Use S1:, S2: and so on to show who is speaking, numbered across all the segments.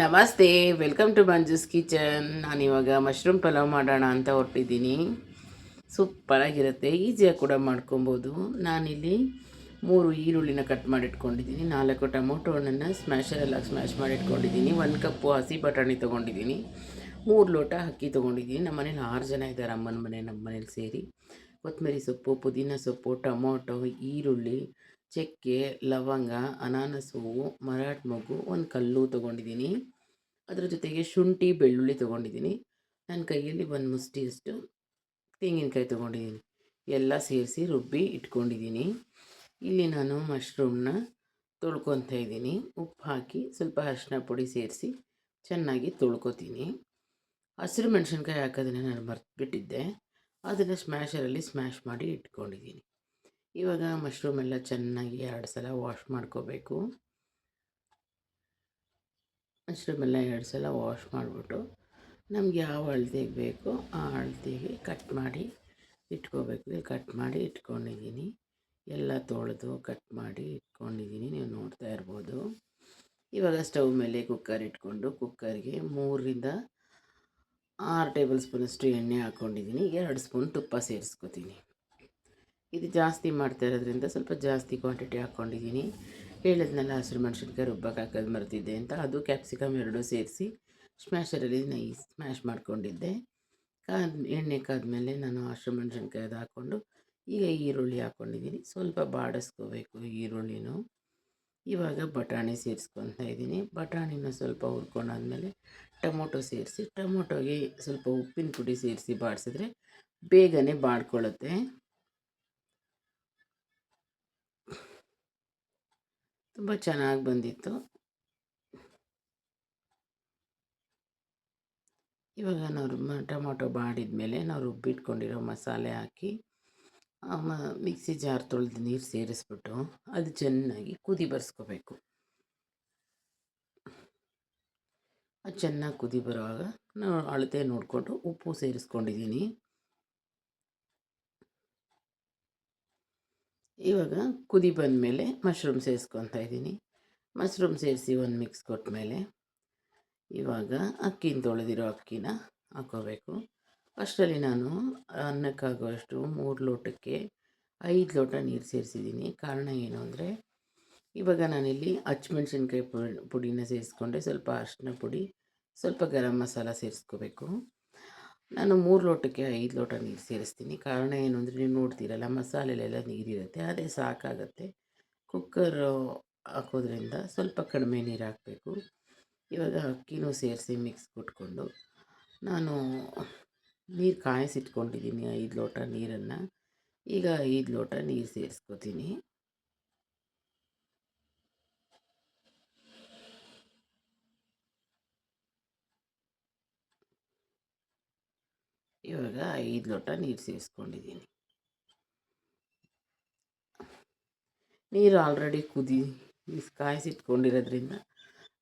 S1: ನಮಸ್ತೆ welcome to Manju's kitchen ನಾನಿವಾಗ mushroom pulao ಮಾಡೋಣ ಅಂತ ಹೊರಟಿದ್ದೀನಿ. ಸೂಪರಾಗಿರುತ್ತೆ ಈಸಿಯಾಗಿ ಕೂಡ ಮಾಡ್ಕೊಬೋದು. ನಾನಿಲ್ಲಿ ಮೂರು ಈರುಳ್ಳಿನ ಕಟ್ ಮಾಡಿಟ್ಕೊಂಡಿದ್ದೀನಿ. ನಾಲ್ಕು ಟೊಮೊಟೊ ಹಣ್ಣನ್ನು ಸ್ಮ್ಯಾಶರೆಲ್ಲ ಸ್ಮ್ಯಾಶ್ ಮಾಡಿಟ್ಕೊಂಡಿದ್ದೀನಿ. ಒಂದು ಕಪ್ಪು ಹಸಿ ಬಟಾಣಿ ತೊಗೊಂಡಿದ್ದೀನಿ. ಮೂರು ಲೋಟ ಅಕ್ಕಿ ತೊಗೊಂಡಿದ್ದೀನಿ. ನಮ್ಮ ಮನೇಲಿ ಆರು ಜನ ಇದ್ದಾರೆ ಅಮ್ಮನ ಮನೆ ನಮ್ಮ ಮನೇಲಿ ಸೇರಿ. ಕೊತ್ತಂಬರಿ ಸೊಪ್ಪು, ಪುದೀನ ಸೊಪ್ಪು, ಟೊಮೊಟೊ, ಈರುಳ್ಳಿ ಚಕ್ಕೆ, ಲವಂಗ, ಅನಾನಸ್ ಹೂವು ಮರಾಠ ಒಂದು ಕಲ್ಲು ತೊಗೊಂಡಿದ್ದೀನಿ. ಅದರ ಜೊತೆಗೆ ಶುಂಠಿ, ಬೆಳ್ಳುಳ್ಳಿ ತೊಗೊಂಡಿದ್ದೀನಿ. ನನ್ನ ಕೈಯಲ್ಲಿ ಒಂದು ಮುಷ್ಟಿಯಷ್ಟು ತೆಂಗಿನಕಾಯಿ ತೊಗೊಂಡಿದ್ದೀನಿ. ಎಲ್ಲ ಸೇರಿಸಿ ರುಬ್ಬಿ ಇಟ್ಕೊಂಡಿದ್ದೀನಿ. ಇಲ್ಲಿ ನಾನು ಮಶ್ರೂಮ್ನ ತೊಳ್ಕೊತಾ ಇದ್ದೀನಿ. ಉಪ್ಪು ಹಾಕಿ ಸ್ವಲ್ಪ ಅರಿಶಿನ ಪುಡಿ ಸೇರಿಸಿ ಚೆನ್ನಾಗಿ ತೊಳ್ಕೊತೀನಿ. ಹಸಿರು ಮೆಣಸಿನ್ಕಾಯಿ ಹಾಕೋದನ್ನ ನಾನು ಮರ್ತ್ಬಿಟ್ಟಿದ್ದೆ. ಅದನ್ನು ಸ್ಮ್ಯಾಷರಲ್ಲಿ ಸ್ಮ್ಯಾಶ್ ಮಾಡಿ ಇಟ್ಕೊಂಡಿದ್ದೀನಿ. ಇವಾಗ ಮಶ್ರೂಮ್ ಎಲ್ಲ ಚೆನ್ನಾಗಿ ಎರಡು ಸಲ ವಾಶ್ ಮಾಡ್ಕೋಬೇಕು. ಮಶ್ರೂಮ್ ಎಲ್ಲ ಎರಡು ಸಲ ವಾಶ್ ಮಾಡಿಬಿಟ್ಟು ನಮ್ಗೆ ಯಾವ ಹಳದಿಗೆ ಬೇಕೋ ಆ ಹಳದಿಗೆ ಕಟ್ ಮಾಡಿ ಇಟ್ಕೋಬೇಕು. ಕಟ್ ಮಾಡಿ ಇಟ್ಕೊಂಡಿದ್ದೀನಿ. ಎಲ್ಲ ತೊಳೆದು ಕಟ್ ಮಾಡಿ ಇಟ್ಕೊಂಡಿದ್ದೀನಿ. ನೀವು ನೋಡ್ತಾ ಇರ್ಬೋದು. ಇವಾಗ ಸ್ಟವ್ ಮೇಲೆ ಕುಕ್ಕರ್ ಇಟ್ಕೊಂಡು ಕುಕ್ಕರ್ಗೆ ಮೂರರಿಂದ ಆರು ಟೇಬಲ್ ಸ್ಪೂನಷ್ಟು ಎಣ್ಣೆ ಹಾಕ್ಕೊಂಡಿದ್ದೀನಿ ಎರಡು ಸ್ಪೂನ್ ತುಪ್ಪ ಸೇರಿಸ್ಕೊತೀನಿ. ಇದು ಜಾಸ್ತಿ ಮಾಡ್ತಾ ಇರೋದ್ರಿಂದ ಸ್ವಲ್ಪ ಜಾಸ್ತಿ ಕ್ವಾಂಟಿಟಿ ಹಾಕ್ಕೊಂಡಿದ್ದೀನಿ. ಹೇಳಿದ್ನಲ್ಲ ಹಸಿರು ಮೆಣಸಿನ್ಕಾಯಿ ರುಬ್ಬಕ್ಕೆ ಹಾಕೋದು ಮರ್ತಿದ್ದೆ ಅಂತ. ಅದು ಕ್ಯಾಪ್ಸಿಕಮ್ ಎರಡೂ ಸೇರಿಸಿ ಸ್ಮ್ಯಾಶರಲ್ಲಿ ನೈ ಸ್ಮ್ಯಾಶ್ ಮಾಡ್ಕೊಂಡಿದ್ದೆ. ಕಾದ, ಎಣ್ಣೆ ಕಾದ್ಮೇಲೆ ನಾನು ಹಸಿರು ಮೆಣಸಿನ್ಕಾಯಿ ಹಾಕ್ಕೊಂಡು ಈಗ ಈರುಳ್ಳಿ ಹಾಕ್ಕೊಂಡಿದ್ದೀನಿ. ಸ್ವಲ್ಪ ಬಾಡಿಸ್ಕೋಬೇಕು ಈರುಳ್ಳಿನೂ. ಇವಾಗ ಬಟಾಣಿ ಸೇರಿಸ್ಕೊತಾ ಇದ್ದೀನಿ. ಬಟಾಣಿನ ಸ್ವಲ್ಪ ಹುರ್ಕೊಂಡಾದ್ಮೇಲೆ ಟೊಮೊಟೊ ಸೇರಿಸಿ, ಟೊಮೊಟೊಗೆ ಸ್ವಲ್ಪ ಉಪ್ಪಿನ ಪುಡಿ ಸೇರಿಸಿ ಬಾಡಿಸಿದ್ರೆ ಬೇಗನೆ ಬಾಡ್ಕೊಳ್ಳುತ್ತೆ. ತುಂಬ ಚೆನ್ನಾಗಿ ಬಂದಿತ್ತು. ಇವಾಗ ನಾವು ಟೊಮೊಟೊ ಬಾಡಿದ ನಾವು ರುಬ್ಬಿಟ್ಕೊಂಡಿರೋ ಮಸಾಲೆ ಹಾಕಿ ಮಿಕ್ಸಿ ಜಾರ್ ತೊಳೆದು ನೀರು ಸೇರಿಸ್ಬಿಟ್ಟು ಅದು ಚೆನ್ನಾಗಿ ಕುದಿ ಬರ್ಸ್ಕೋಬೇಕು. ಅದು ಚೆನ್ನಾಗಿ ಕುದಿ ಬರುವಾಗ ನಾವು ಅಳತೆ ನೋಡಿಕೊಂಡು ಉಪ್ಪು ಸೇರಿಸ್ಕೊಂಡಿದ್ದೀನಿ ಇವಾಗ ಕುದಿ ಬಂದಮೇಲೆ ಮಶ್ರೂಮ್ ಸೇರಿಸ್ಕೊತಾ ಇದ್ದೀನಿ. ಮಶ್ರೂಮ್ ಸೇರಿಸಿ ಒಂದು ಮಿಕ್ಸ್ ಕೊಟ್ಟ ಮೇಲೆ ಇವಾಗ ಅಕ್ಕಿನ ತೊಳೆದಿರೋ ಅಕ್ಕಿನ ಹಾಕೋಬೇಕು. ಫಸ್ಟಲ್ಲಿ ನಾನು ಅನ್ನಕ್ಕಾಗುವಷ್ಟು ಮೂರು ಲೋಟಕ್ಕೆ ಐದು ಲೋಟ ನೀರು ಸೇರಿಸಿದ್ದೀನಿ. ಕಾರಣ ಏನು ಅಂದರೆ ಇವಾಗ ನಾನಿಲ್ಲಿ ಹಚ್ಮೆಣ್ಸಿನ್ಕಾಯಿ ಪುಡಿ ಪುಡಿನ ಸೇರಿಸ್ಕೊಂಡೆ. ಸ್ವಲ್ಪ ಅರಿಶಿನ ಪುಡಿ, ಸ್ವಲ್ಪ ಗರಂ ಮಸಾಲ ಸೇರಿಸ್ಕೋಬೇಕು. ನಾನು ಮೂರು ಲೋಟಕ್ಕೆ ಐದು ಲೋಟ ನೀರು ಸೇರಿಸ್ತೀನಿ. ಕಾರಣ ಏನು ಅಂದರೆ ನೀವು ನೋಡ್ತೀರಲ್ಲ, ಮಸಾಲೆಲೆಲ್ಲ ನೀರಿರುತ್ತೆ, ಅದೇ ಸಾಕಾಗತ್ತೆ. ಕುಕ್ಕರ್ ಹಾಕೋದ್ರಿಂದ ಸ್ವಲ್ಪ ಕಡಿಮೆ ನೀರು ಹಾಕಬೇಕು. ಇವಾಗ ಅಕ್ಕಿನೂ ಸೇರಿಸಿ ಮಿಕ್ಸ್ ಕೊಟ್ಕೊಂಡು ನಾನು ನೀರು ಕಾಯಿಸಿಟ್ಕೊಂಡಿದ್ದೀನಿ, ಐದು ಲೋಟ ನೀರನ್ನು. ಈಗ ಐದು ಲೋಟ ನೀರು ಸೇರಿಸ್ಕೋತೀನಿ. ಇವಾಗ ಐದು ಲೋಟ ನೀರು ಸೇರಿಸ್ಕೊಂಡಿದ್ದೀನಿ. ನೀರು ಆಲ್ರೆಡಿ ಕುದಿ, ಕಾಯಿಸಿಟ್ಕೊಂಡಿರೋದ್ರಿಂದ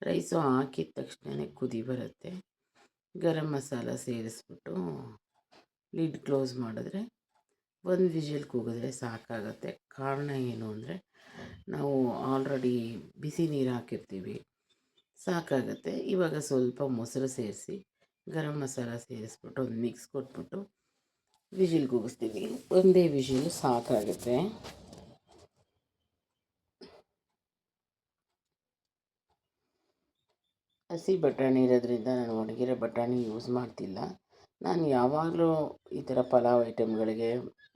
S1: ರೈಸು ಹಾಕಿದ ತಕ್ಷಣ ಕುದಿ ಬರುತ್ತೆ. ಗರಂ ಮಸಾಲ ಸೇರಿಸ್ಬಿಟ್ಟು ಲಿಡ್ ಕ್ಲೋಸ್ ಮಾಡಿದ್ರೆ ಒಂದು ವಿಷಲ್ ಕೂಗಿದ್ರೆ ಸಾಕಾಗತ್ತೆ. ಕಾರಣ ಏನು ಅಂದರೆ ನಾವು ಆಲ್ರೆಡಿ ಬಿಸಿ ನೀರು ಹಾಕಿರ್ತೀವಿ, ಸಾಕಾಗತ್ತೆ. ಇವಾಗ ಸ್ವಲ್ಪ ಮೊಸರು ಸೇರಿಸಿ ಗರಂ ಮಸಾಲ ಸೇರಿಸ್ಬಿಟ್ಟು ಒಂದು ಮಿಕ್ಸ್ ಕೊಟ್ಬಿಟ್ಟು ವಿಜಿಲ್ ಕೂಗಿಸ್ತೀವಿ. ಒಂದೇ ವಿಜಿಲ್ ಸಾಕಾಗುತ್ತೆ. ಹಸಿ ಬಟಾಣಿ ಇರೋದ್ರಿಂದ ನಾನು ಒಣಗಿರೋ ಬಟಾಣಿ ಯೂಸ್ ಮಾಡ್ತಿಲ್ಲ. ನಾನು ಯಾವಾಗಲೂ ಈ ಥರ ಪಲಾವ್ ಐಟಮ್ಗಳಿಗೆ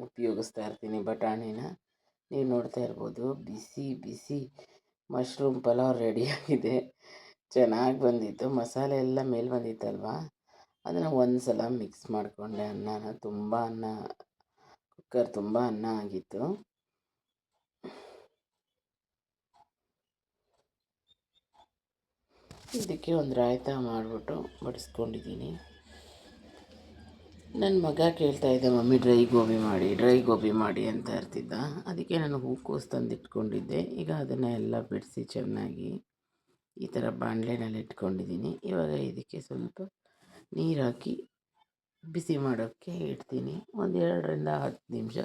S1: ಉಪಯೋಗಿಸ್ತಾ ಇರ್ತೀನಿ ಬಟಾಣಿನ. ನೀವು ನೋಡ್ತಾ ಇರ್ಬೋದು, ಬಿಸಿ ಬಿಸಿ ಮಶ್ರೂಮ್ ಪಲಾವ್ ರೆಡಿಯಾಗಿದೆ ಚೆನ್ನಾಗಿ ಬಂದಿತ್ತು. ಮಸಾಲೆ ಎಲ್ಲ ಮೇಲೆ ಬಂದಿತ್ತಲ್ವ? ಅದನ್ನು ಒಂದು ಸಲ ಮಿಕ್ಸ್ ಮಾಡಿಕೊಂಡೆ ಅನ್ನನ, ತುಂಬ ಅನ್ನ ಕುಕ್ಕರ್ ತುಂಬ ಅನ್ನ ಆಗಿತ್ತು. ಇದಕ್ಕೆ ಒಂದು ರಾಯ್ತ ಮಾಡಿಬಿಟ್ಟು ಬಡಿಸ್ಕೊಂಡಿದ್ದೀನಿ ನನ್ನ ಮಗ ಕೇಳ್ತಾ ಇದ್ದೆ, ಮಮ್ಮಿ ಡ್ರೈ ಗೋಬಿ ಮಾಡಿ ಡ್ರೈ ಗೋಬಿ ಮಾಡಿ ಅಂತ ಇರ್ತಿದ್ದ ಅದಕ್ಕೆ ನಾನು ಹೂಕೋಸು ತಂದಿಟ್ಕೊಂಡಿದ್ದೆ. ಈಗ ಅದನ್ನು ಎಲ್ಲ ಬಿಡಿಸಿ ಚೆನ್ನಾಗಿ ಈ ಥರ ಬಾಣಲೆನಲ್ಲಿ ಇಟ್ಕೊಂಡಿದ್ದೀನಿ ಇವಾಗ ಇದಕ್ಕೆ ಸ್ವಲ್ಪ ನೀರು ಬಿಸಿ ಮಾಡೋಕ್ಕೆ ಇಡ್ತೀನಿ. ಒಂದು ಎರಡರಿಂದ ಹತ್ತು ನಿಮಿಷ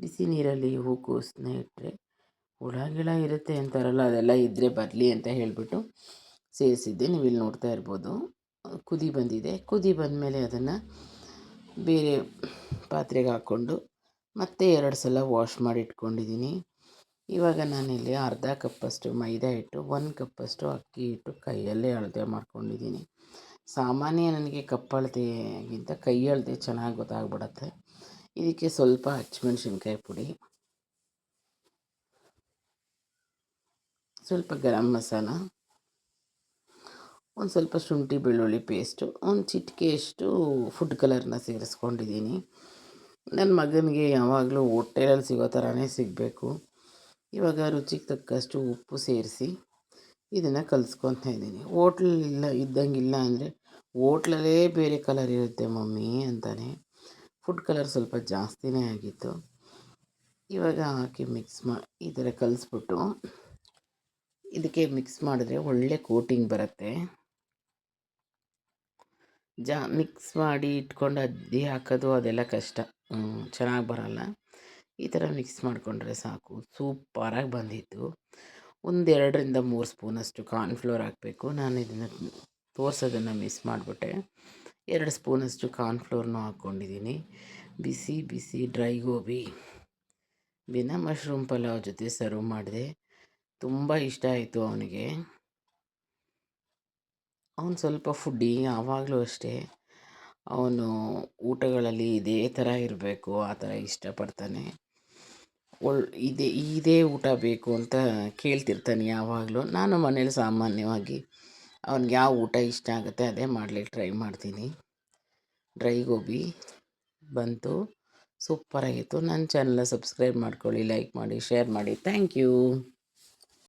S1: ಬಿಸಿ ನೀರಲ್ಲಿ ಹೂಕೋಸನ್ನ ಇಟ್ಟರೆ ಹುಳ, ಗಿಳ ಇರುತ್ತೆ ಅಂತಾರಲ್ಲ, ಅದೆಲ್ಲ ಇದ್ದರೆ ಬರಲಿ ಅಂತ ಹೇಳಿಬಿಟ್ಟು ಸೇರಿಸಿದ್ದೆ. ನೀವು ಇಲ್ಲಿ ನೋಡ್ತಾ ಇರ್ಬೋದು. ಕುದಿ ಬಂದಿದೆ. ಕುದಿ ಬಂದಮೇಲೆ ಅದನ್ನು ಬೇರೆ ಪಾತ್ರೆಗೆ ಹಾಕ್ಕೊಂಡು ಮತ್ತೆ ಎರಡು ಸಲ ವಾಶ್ ಮಾಡಿ ಇಟ್ಕೊಂಡಿದ್ದೀನಿ. ಇವಾಗ ನಾನಿಲ್ಲಿ ಅರ್ಧ ಕಪ್ಪಷ್ಟು ಮೈದಾ ಹಿಟ್ಟು, ಒಂದು ಕಪ್ಪಷ್ಟು ಅಕ್ಕಿ ಹಿಟ್ಟು ಕೈಯಲ್ಲೇ ಅಳತೆ ಮಾಡ್ಕೊಂಡಿದ್ದೀನಿ. ಸಾಮಾನ್ಯ ನನಗೆ ಕಪ್ಪಳತೆಗಿಂತ ಕೈ ಅಳತೆ ಚೆನ್ನಾಗಿ ಗೊತ್ತಾಗ್ಬಿಡತ್ತೆ. ಇದಕ್ಕೆ ಸ್ವಲ್ಪ ಹಚ್ಚಿಮೆಣ್ಸಿನ್ಕಾಯಿ ಪುಡಿ. ಸ್ವಲ್ಪ ಗರಂ ಮಸಾಲ. ಒಂದು ಸ್ವಲ್ಪ ಶುಂಠಿ ಬೆಳ್ಳುಳ್ಳಿ ಪೇಸ್ಟು. ಒಂದು ಚಿಟಿಕೆಯಷ್ಟು ಫುಡ್ ಕಲರ್ನ ಸೇರಿಸ್ಕೊಂಡಿದ್ದೀನಿ. ನನ್ನ ಮಗನಿಗೆ ಯಾವಾಗಲೂ ಹೋಟೆಲಲ್ಲಿ ಸಿಗೋ ಥರನೇ ಸಿಗಬೇಕು. ಇವಾಗ ರುಚಿಗೆ ತಕ್ಕಷ್ಟು ಉಪ್ಪು ಸೇರಿಸಿ. ಇದನ್ನು ಕಲಿಸ್ಕೊತಾ ಇದ್ದೀನಿ. ಹೋಟ್ಲಿಲ್ಲ ಇದ್ದಂಗಿಲ್ಲ ಅಂದರೆ ಓಟ್ಲಲ್ಲೇ ಬೇರೆ ಕಲರ್ ಇರುತ್ತೆ ಮಮ್ಮಿ ಅಂತಾನೆ. ಫುಡ್ ಕಲರ್ ಸ್ವಲ್ಪ ಜಾಸ್ತಿನೇ ಆಗಿತ್ತು. ಇವಾಗ ಹಾಕಿ ಮಿಕ್ಸ್ ಮಾ, ಈ ಥರ ಕಲಿಸ್ಬಿಟ್ಟು ಇದಕ್ಕೆ ಮಿಕ್ಸ್ ಮಾಡಿದ್ರೆ ಒಳ್ಳೆ ಕೋಟಿಂಗ್ ಬರುತ್ತೆ. ಜಾ ಮಿಕ್ಸ್ ಮಾಡಿ ಇಟ್ಕೊಂಡು ಅದ್ದಿ ಹಾಕೋದು ಅದೆಲ್ಲ ಕಷ್ಟ. ಚೆನ್ನಾಗಿ ಬರೋಲ್ಲ. ಈ ಥರ ಮಿಕ್ಸ್ ಮಾಡಿಕೊಂಡ್ರೆ ಸಾಕು. ಸೂಪರಾಗಿ ಬಂದಿತ್ತು. ಒಂದೆರಡರಿಂದ ಮೂರು ಸ್ಪೂನಷ್ಟು ಕಾರ್ನ್ಫ್ಲೋರ್ ಹಾಕಬೇಕು. ನಾನು ಇದನ್ನು ತೋರಿಸೋದನ್ನು ಮಿಸ್ ಮಾಡಿಬಿಟ್ಟೆ. ಎರಡು ಸ್ಪೂನಷ್ಟು ಕಾರ್ನ್ಫ್ಲೋರ್ನೂ ಹಾಕ್ಕೊಂಡಿದ್ದೀನಿ. ಬಿಸಿ ಬಿಸಿ ಡ್ರೈ ಗೋಬಿ. ಬಿನ ಮಶ್ರೂಮ್ ಪಲಾವ್ ಜೊತೆ ಸರ್ವ್ ಮಾಡಿದೆ. ತುಂಬ ಇಷ್ಟ ಆಯಿತು ಅವನಿಗೆ. ಅವನು ಸ್ವಲ್ಪ ಫುಡ್ಡಿ ಯಾವಾಗಲೂ ಅಷ್ಟೇ. ಅವನು ಊಟಗಳಲ್ಲಿ ಇದೇ ಥರ ಇರಬೇಕು, ಆ ಥರ ಇಷ್ಟಪಡ್ತಾನೆ. ಒಳ್ ಇದೇ ಇದೇ ಊಟ ಬೇಕು ಅಂತ ಕೇಳ್ತಿರ್ತಾನೆ ಯಾವಾಗಲೂ. ನಾನು ಮನೇಲಿ ಸಾಮಾನ್ಯವಾಗಿ ಅವ್ನಿಗೆ ಯಾವ ಊಟ ಇಷ್ಟ ಆಗುತ್ತೆ ಅದೇ ಮಾಡಲಿಕ್ಕೆ ಟ್ರೈ ಮಾಡ್ತೀನಿ. ಡ್ರೈ ಗೋಬಿ ಬಂತು ಸೂಪರಾಗಿತ್ತು ನನ್ನ ಚಾನಲ್ನ ಸಬ್ಸ್ಕ್ರೈಬ್ ಮಾಡ್ಕೊಳ್ಳಿ ಲೈಕ್ ಮಾಡಿ ಶೇರ್ ಮಾಡಿ. Thank you